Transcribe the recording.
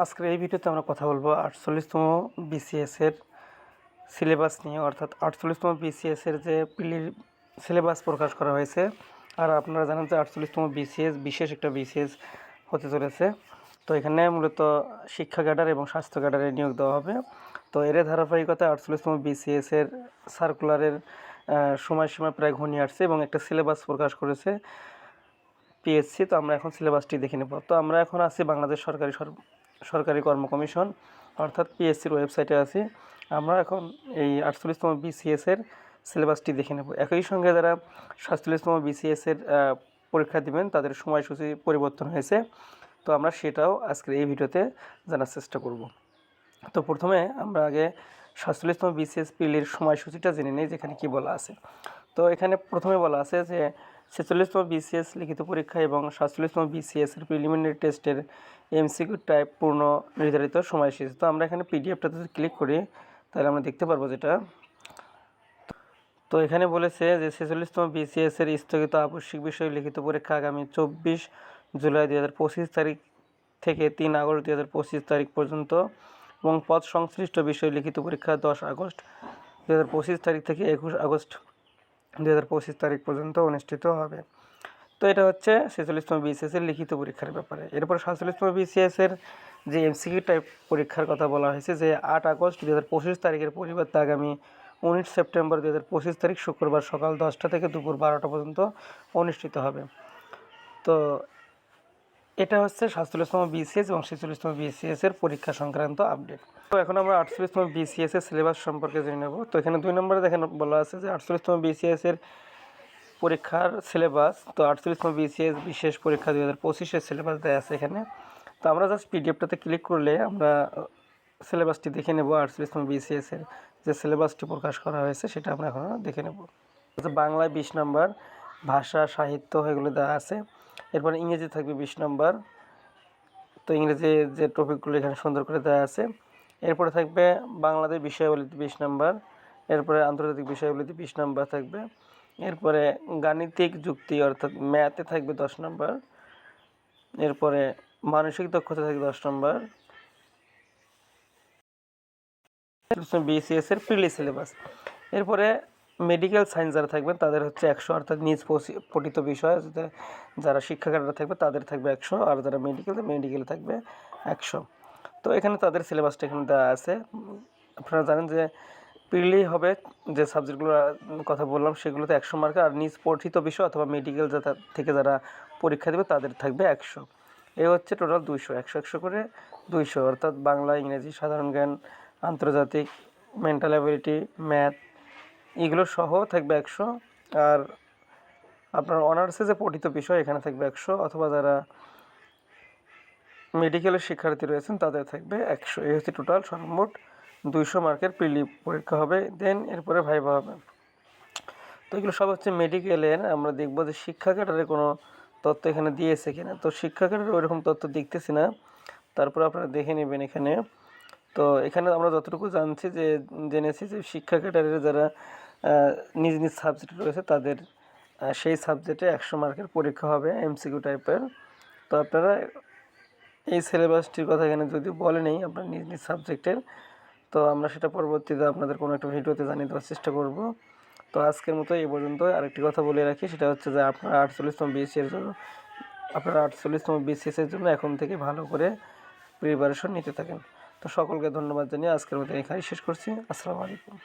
আজকের এই ভিডিওতে আমরা কথা বলব আটচল্লিশতম বিসিএস এর সিলেবাস নিয়ে, অর্থাৎ আটচল্লিশতম বিসিএস এর যে পিলির সিলেবাস প্রকাশ করা হয়েছে। আর আপনারা জানেন যে আটচল্লিশতম বিসিএস বিশেষ একটা বিসিএস হতে চলেছে। তো এখানে মূলত শিক্ষা ক্যাডার এবং স্বাস্থ্য ক্যাডারে নিয়োগ দেওয়া হবে। তো এর ধারাবাহিকতায় আটচল্লিশতম বিসিএস এর সার্কুলারের সময়সীমা প্রায় ঘনিয়ে আসছে এবং একটা সিলেবাস প্রকাশ করেছে পিএসসি তো আমরা এখন সিলেবাসটি দেখে নেব। তো আমরা এখন আছি বাংলাদেশ সরকারি সর- সরকারি কর্ম কমিশন অর্থাৎ পিএসসির ওয়েবসাইটে আছি। আমরা এখন এই আটচল্লিশতম বিসিএস এর সিলেবাসটি দেখে নেব। একই সঙ্গে যারা সাতচল্লিশতম বিসিএস এর আহ, পরীক্ষা দিবেন তাদের সময়সূচি পরিবর্তন হয়েছে। তো আমরা সেটাও আজকের এই ভিডিওতে জানার চেষ্টা করব। তো প্রথমে আমরা আগে সাতচল্লিশতম বিসিএস পিলির সময়সূচিটা জেনে নিই যেখানে কি বলা আছে। তো এখানে প্রথমে বলা আছে যে ছেচল্লিশতম বিসিএস লিখিত পরীক্ষা এবং সাতচল্লিশতম বিসিএস এর প্রিলিমিনারি টেস্টের এমসিকিউ টাইপ পূর্ণ নির্ধারিত সময় সময়সূচি। তো আমরা এখানে পিডিএফটাতে ক্লিক করি, তাহলে আমরা দেখতে পারব যেটা। তো এখানে বলেছে যে ছেচল্লিশতম বিসিএস এর স্থগিত আবশ্যিক বিষয় লিখিত পরীক্ষা আগামী চব্বিশ জুলাই দু হাজার পঁচিশ তারিখ থেকে তিন আগস্ট দু হাজার পঁচিশ তারিখ পর্যন্ত এবং পদ সংশ্লিষ্ট বিষয় লিখিত পরীক্ষা দশ আগস্ট দু হাজার পঁচিশ তারিখ থেকে একুশ আগস্ট দুই হাজার পঁচিশ তারিখ পর্যন্ত অনুষ্ঠিত হবে। তো এটা হচ্ছে ছেচল্লিশতম বিসিএস এর লিখিত পরীক্ষার ব্যাপারে। এরপর সাতচল্লিশতম বিসিএস এর যে এমসিকিউ টাইপ পরীক্ষার কথা বলা হয়েছে, যে আট আগস্ট দু হাজার পঁচিশ তারিখের পরিবর্তে আগামী উনিশ সেপ্টেম্বর দু হাজার পঁচিশ তারিখ শুক্রবার সকাল দশটা থেকে দুপুর বারোটা পর্যন্ত অনুষ্ঠিত হবে। তো এটা হচ্ছে সাতচল্লিশতম বিসিএস এবং ছেচল্লিশতম বিসিএস এর পরীক্ষা সংক্রান্ত আপডেট তো এখন আমরা আটচল্লিশতম বিসিএস এর সিলেবাস সম্পর্কে জেনে নেব। তো এখানে দুই নম্বরে দেখেন বলা আছে যে আটচল্লিশতম বিসিএস এর পরীক্ষার সিলেবাস তো আটচল্লিশতম বিসিএস বিশেষ পরীক্ষা দুই হাজার পঁচিশের সিলেবাস দেওয়া আছে এখানে। তো আমরা জাস্ট পিডিএফটাতে ক্লিক করলে আমরা সিলেবাসটি দেখে নেব আটচল্লিশতম বিসিএস এর যে সিলেবাসটি প্রকাশ করা হয়েছে সেটা আমরা এখন দেখে নেব। বাংলায় বিশ নম্বর, ভাষা, সাহিত্য এগুলো দেওয়া আছে। এরপর ইংরেজি থাকবে বিশ নম্বর। তো ইংরেজি যে টপিকগুলো এখানে সুন্দর করে দেওয়া আছে। এরপরে থাকবে বাংলাদেশ বিষয়াবলীতে বিশ নম্বর, এরপরে আন্তর্জাতিক বিষয়াবলীতে বিশ নম্বর থাকবে। এরপরে গাণিতিক যুক্তি অর্থাৎ ম্যাথে থাকবে দশ নম্বর, এরপরে মানসিক দক্ষতা থাকবে দশ নম্বর। বিসিএস এর প্রিলি সিলেবাস। এরপরে মেডিকেল সায়েন্স যারা থাকবেন, তাদের হচ্ছে একশো, অর্থাৎ নিজ পঠিত বিষয় যারা শিক্ষাকাররা থাকবে, তাদের থাকবে একশো, আর যারা মেডিকেল মেডিকেল থাকবে একশো। তো এখানে তাদের সিলেবাসটা এখানে দেওয়া আছে। আপনারা জানেন যে প্রিলি হবে যে সাবজেক্টগুলোর কথা বললাম, সেগুলোতে একশো মার্ক আর নিজ পঠিত বিষয় অথবা মেডিকেল থেকে যারা পরীক্ষা দেবে, তাদের থাকবে একশো। এই হচ্ছে টোটাল দুইশো, একশো একশো করে দুইশো, অর্থাৎ বাংলা, ইংরেজি, সাধারণ জ্ঞান, আন্তর্জাতিক মেন্টাল অ্যাবিলিটি ম্যাথ এগুলো সহ থাকবে একশো। আর আপনার অনার্সে যে পঠিত বিষয় এখানে থাকবে একশো, অথবা যারা মেডিকেলের শিক্ষার্থী রয়েছেন তাদের থাকবে একশো। এই হচ্ছে টোটাল সর্বমোট দুইশো মার্কের প্রিলি পরীক্ষা হবে দেন এরপরে ভাইবা হবে। তো এগুলো সব হচ্ছে মেডিকেলের আমরা দেখব যে শিক্ষা ক্যাডারে কোনো তথ্য এখানে দিয়েছে কিনা। তো শিক্ষা ক্যাডারে ওইরকম তথ্য দেখতেছি না। তারপর আপনারা দেখে নেবেন এখানে। তো এখানে আমরা যতটুকু জানছি যে, জেনেছি যে শিক্ষা ক্যাডারের যারা নিজ নিজ সাবজেক্ট রয়েছে, তাদের সেই সাবজেক্টে একশো মার্কের পরীক্ষা হবে এমসিকিউ টাইপের তো আপনারা এই সিলেবাসটির কথা এখানে যদি বলেনি আপনার নিজ নিজ সাবজেক্টের তো আমরা সেটা পরবর্তীতে আপনাদের কোনো একটা ভিডিওতে জানিয়ে দেওয়ার চেষ্টা করব। তো আজকের মতো এই পর্যন্ত। আরেকটি কথা বলে রাখি, সেটা হচ্ছে যে আপনারা আটচল্লিশতম বিএসসি জন্য, আপনারা আটচল্লিশতম বিসিএস এর জন্য এখন থেকে ভালো করে প্রিপারেশন নিতে থাকেন। তো সকলকে ধন্যবাদ জানিয়ে আজকের মতো এখানেই শেষ করছি। আসসালামু আলাইকুম।